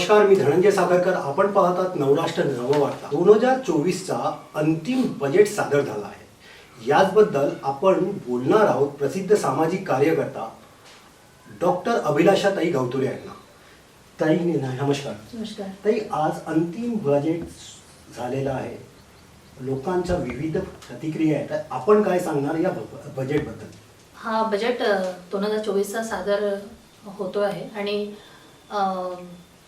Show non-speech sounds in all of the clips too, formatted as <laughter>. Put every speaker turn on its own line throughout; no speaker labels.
नमस्कार मी धनंजय साखरकर. आपण पाहतात नवराष्ट्र नववार्ता दोन हजार चोवीसचा अंतिम बजेट सादर झाला आहे. याचबद्दल आपण बोलणार आहोत प्रसिद्ध सामाजिक कार्यकर्ता डॉक्टर अभिलाषाताई गवतुरे यांना. ताई नमस्कार.
नमस्कार.
ताई आज अंतिम बजेट झालेलं आहे. लोकांच्या विविध प्रतिक्रिया आहेत. तर आपण काय सांगणार या बजेटबद्दल
हा बजेट दोन हजार चोवीसचा सादर होतो आहे. आणि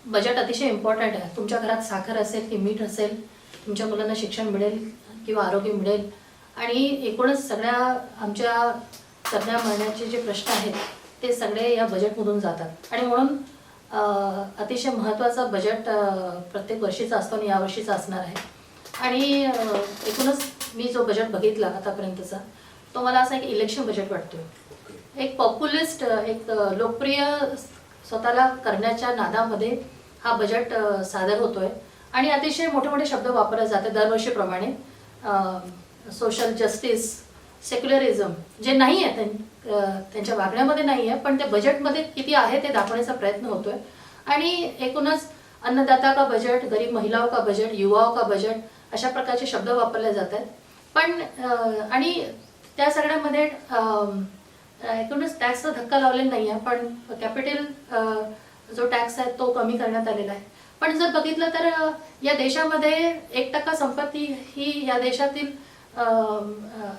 बजेट अतिशय इम्पॉर्टंट आहे. तुमच्या घरात साखर असेल की मीठ असेल तुमच्या मुलांना शिक्षण मिळेल किंवा आरोग्य मिळेल. आणि एकूणच सगळ्या आमच्या सगळ्या मरण्याचे जे प्रश्न आहेत ते सगळे या बजेटमधून जातात. आणि म्हणून अतिशय महत्त्वाचा बजेट प्रत्येक वर्षीचा असतो आणि यावर्षीचा असणार आहे. आणि एकूणच मी जो बजेट बघितला आतापर्यंतचा तो मला असा एक इलेक्शन बजेट वाटतो एक पॉप्युलिस्ट एक लोकप्रिय स्वतःला करण्याच्या नादामध्ये हा बजेट सादर होतोय. आणि अतिशय मोठे मोठे शब्द वापरले जाते दरवर्षीप्रमाणे. सोशल जस्टिस सेक्युलरिझम जे नाही आहे त्यां- त्यांच्या वागण्यामध्ये नाही आहे पण ते बजेटमध्ये किती आहे ते दाखवण्याचा प्रयत्न होतोय. आणि एकूणच अन्नदाता का बजेट गरीब महिलाओं का बजेट युवाओं का बजेट अशा प्रकारचे शब्द वापरले जात आहेत पण आणि त्या सगळ्यामध्ये एकूणच टॅक्सचा धक्का लावलेला नाही आहे पण कॅपिटल जो टॅक्स आहे तो कमी करण्यात आलेला आहे. पण जर बघितलं तर या देशामध्ये एक टक्का संपत्ती ही या देशातील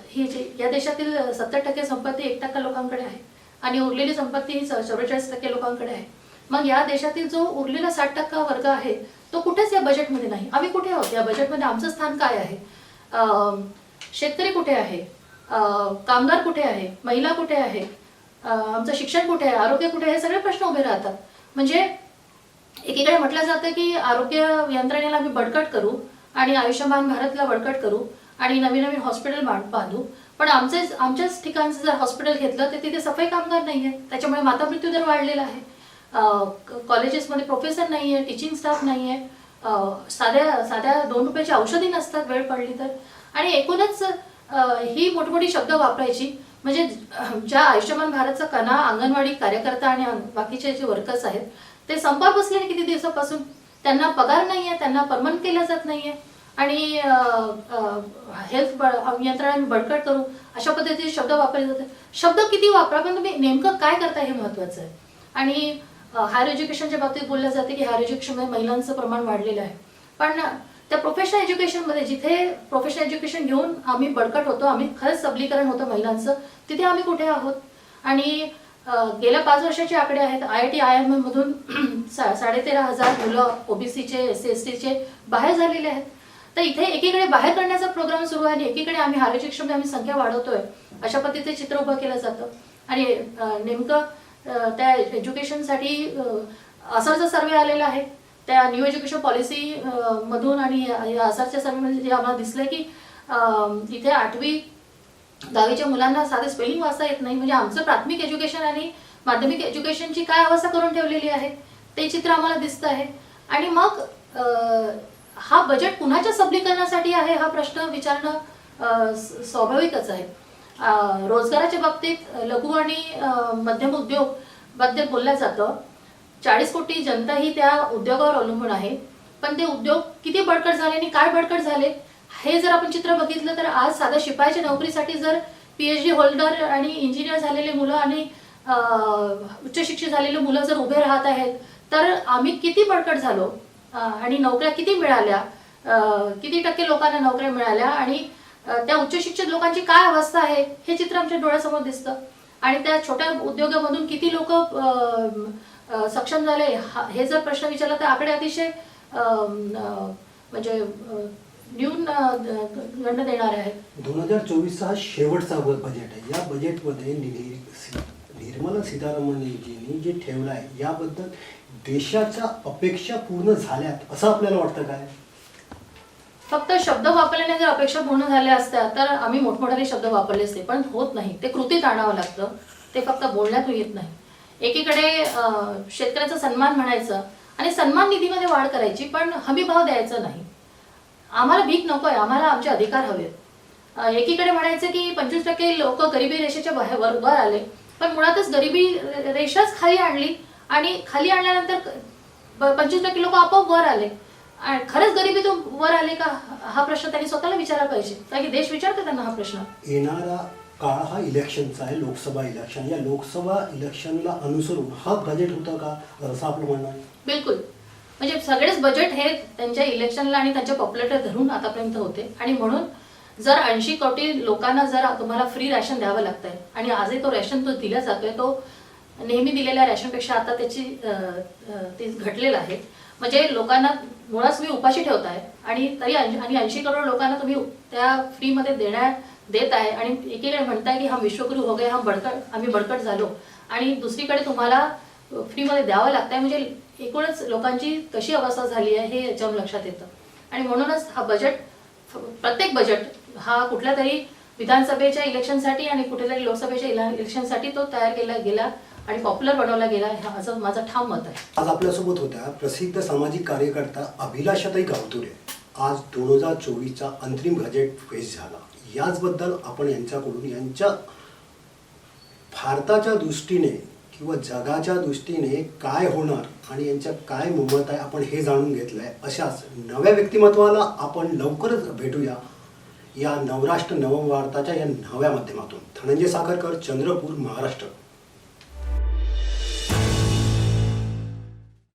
ही जी या देशातील सत्तर टक्के संपत्ती एक टक्का लोकांकडे आहे. आणि उरलेली संपत्ती ही चौवेचाळीस टक्के लोकांकडे आहे. मग या देशातील जो उरलेला साठ टक्का वर्ग आहे तो कुठेच या बजेटमध्ये नाही. आम्ही कुठे आहोत? या बजेटमध्ये आमचं स्थान काय आहे? शेतकरी कुठे आहे? कामगार कुठे आहे? महिला कुठे आहे? आमचं शिक्षण कुठे आहे? आरोग्य कुठे आहे? हे सगळे प्रश्न उभे राहतात. म्हणजे एकीकडे म्हटलं जातं की आरोग्य यंत्रणेला आम्ही बळकट करू आणि आयुष्यमान भारतला बळकट करू आणि नवीन नवीन हॉस्पिटल बांधू. पण आमचेच आमच्याच ठिकाणचं जर हॉस्पिटल घेतलं तर तिथे सफाई कामगार नाही आहे त्याच्यामुळे माता मृत्यू दर वाढलेला आहे. कॉलेजेसमध्ये प्रोफेसर नाही आहे टीचिंग स्टाफ नाही आहे साध्या साध्या दोन रुपयाची औषधी नसतात वेळ पडली तर. आणि एकूणच ही मोठमोठी शब्द वापरायची. म्हणजे ज्या आयुष्यमान भारतचा कणा अंगणवाडी कार्यकर्ता आणि बाकीचे जे वर्कर्स आहेत ते संपत बसलेले किती दिवसापासून? त्यांना पगार नाही आहे त्यांना परमनंट केलं जात नाही आहे आणि हेल्थ यंत्रणा आम्ही बळकट करू अशा पद्धतीचे शब्द वापरले जातात. शब्द किती वापरा पण तुम्ही नेमकं काय करता हे महत्वाचं आहे. आणि हायर एज्युकेशनच्या बाबतीत बोललं जाते की हायर एज्युकेशनमध्ये महिलांचं प्रमाण वाढलेलं आहे. पण त्या प्रोफेशनल एज्युकेशनमध्ये जिथे प्रोफेशनल एज्युकेशन घेऊन आम्ही बळकट होतो आम्ही खरंच सबलीकरण होतं महिलांचं तिथे आम्ही कुठे आहोत? आणि गेल्या पाच वर्षाचे आकडे आहेत I I T I M मधून <clears throat> सा साडेतेरा हजार मुलं ओबीसीचे एस सी एस टीचे बाहेर झालेले आहेत. तर इथे एकीकडे बाहेर करण्याचा प्रोग्राम सुरू आहे आणि एकीकडे आम्ही हायर एज्युकेशनमध्ये आम्ही संख्या वाढवतोय अशा पद्धतीचे चित्र उभं केलं जातं. आणि नेमकं त्या एज्युकेशनसाठी असा जो सर्वे आलेला आहे त्या न्यू एज्युकेशन पॉलिसी मधून आणि या- या असरच्या जे आम्हाला दिसलंय की इथे आठवी दहावीच्या मुलांना साधे स्पेलिंग वाचता येत नाही. म्हणजे आमचं प्राथमिक एज्युकेशन आणि माध्यमिक एज्युकेशनची काय अवस्था करून ठेवलेली आहे ते चित्र आम्हाला दिसतं आहे. आणि मग हा बजेट कुणाच्या सबलीकरणासाठी आहे हा प्रश्न विचारणं स्वाभाविकच आहे. रोजगाराच्या बाबतीत लघु आणि मध्यम उद्योगबद्दल बोललं जातं. चाळीस कोटी जनता ही त्या उद्योगावर अवलंबून आहे. पण ते उद्योग किती बळकट झाले आणि काय बळकट झाले हे जर आपण चित्र बघितलं तर आज साध्या शिपायाच्या नोकरीसाठी जर पीएच डी होल्डर आणि इंजिनियर झालेले मुलं आणि उच्च शिक्षित झालेले मुलं जर उभे राहत आहेत तर आम्ही किती बळकट झालो आणि नोकऱ्या किती मिळाल्या किती टक्के लोकांना नोकऱ्या मिळाल्या आणि त्या उच्च शिक्षित लोकांची काय अवस्था आहे हे चित्र आमच्या डोळ्यासमोर दिसतं. आणि त्या छोट्या उद्योगामधून किती लोक सक्षम झाले. हा- जर प्रश्न विचारला तर आकडे अतिशय म्हणजे न्यून गंड देणारे आहेत.
दोन हजार चोवीसचा हा शेवटचा बजेट आहे. या बजेटमध्ये नि- सी- निर्मला सीतारामनजींनी जे ठेवलं आहे याबद्दल देशाच्या अपेक्षा पूर्ण झाल्यात असं आपल्याला वाटतं काय?
फक्त शब्द वापरल्याने जर अपेक्षा पूर्ण झाल्या असत्या तर आम्ही मोठमोठाले शब्द वापरले असते पण होत नाही. ते कृतीत आणावं लागतं. ते फक्त बोलण्यातून येत नाही. एकीकडे शेतकऱ्याचा सन्मान म्हणायचं आणि सन्मान निधीमध्ये वाढ करायची पण हमी भाव द्यायचा नाही. आम्हाला भीक नको आहे आम्हाला आमचे अधिकार हवेत. एकीकडे म्हणायचं की पंचवीस टक्के लोक गरिबी रेषेच्या बाहेर वर आले. पण मुळातच गरिबी रेषाच खाली आणली आणि खाली आणल्यानंतर पंचवीस टक्के लोक आपोआप वर आले. आणि खरंच गरिबीतून वर आले का? हा प्रश्न त्यांनी स्वतःला विचारला पाहिजे. कारण देश विचारते त्यांना हा प्रश्न.
येणारा काळ हा इलेक्शनचा आहे लोकसभा इलेक्शन. या लोकसभा इलेक्शनला अनुसरून हा बजेट होता का? असं आपलं म्हणणं आहे.
बिलकुल. म्हणजे सगळेच बजेट हे त्यांच्या इलेक्शनला आणि त्यांच्या पॉप्युलेटर धरून आतापर्यंत होते. आणि म्हणून जर ऐंशी कोटी लोकांना जर तुम्हाला फ्री रॅशन द्यावं लागतंय आणि आजही तो रॅशन तो दिला जातोय तो नेहमी दिलेल्या रॅशनपेक्षा आता त्याची ते घटलेलं आहे. म्हणजे लोकांना मुळात तुम्ही उपाशी ठेवताय आणि तरी आणि ऐंशी करोड लोकांना तुम्ही त्या फ्रीमध्ये देण्या देत आहे आणि एकीकडे म्हणताय की हा विश्वगुरु हो गए हा बडकट आम्ही बडकट झालो. आणि दुसरीकडे तुम्हाला फ्रीमध्ये द्यावं लागतंय म्हणजे एकूणच लोकांची कशी अवस्था झाली आहे हे याच्यावर लक्षात येतं. आणि म्हणूनच हा बजेट प्रत्येक बजेट हा कुठल्या तरी विधानसभेच्या इलेक्शनसाठी आणि कुठेतरी लोकसभेच्या इलेक्शनसाठी तो तयार केला गेला आणि पॉप्युलर बनवला गेला असं माझं ठाम मत आहे.
आज आपल्यासोबत होत्या प्रसिद्ध सामाजिक कार्यकर्ता अभिलाषाताई गावतुरे. आज दोन हजार चोवीसचा अंतरिम बजेट फेस झाला. याचबद्दल आपण यांच्याकडून यांच्या भारताच्या दृष्टीने किंवा जगाच्या दृष्टीने काय होणार आणि यांच्या काय मुंबत आहे आपण हे जाणून घेतलं आहे अशाच नव्या व्यक्तिमत्वाला आपण लवकरच भेटूया या नवराष्ट्र नववार्ताच्या या नव्या माध्यमातून. धनंजय साखरकर चंद्रपूर महाराष्ट्र.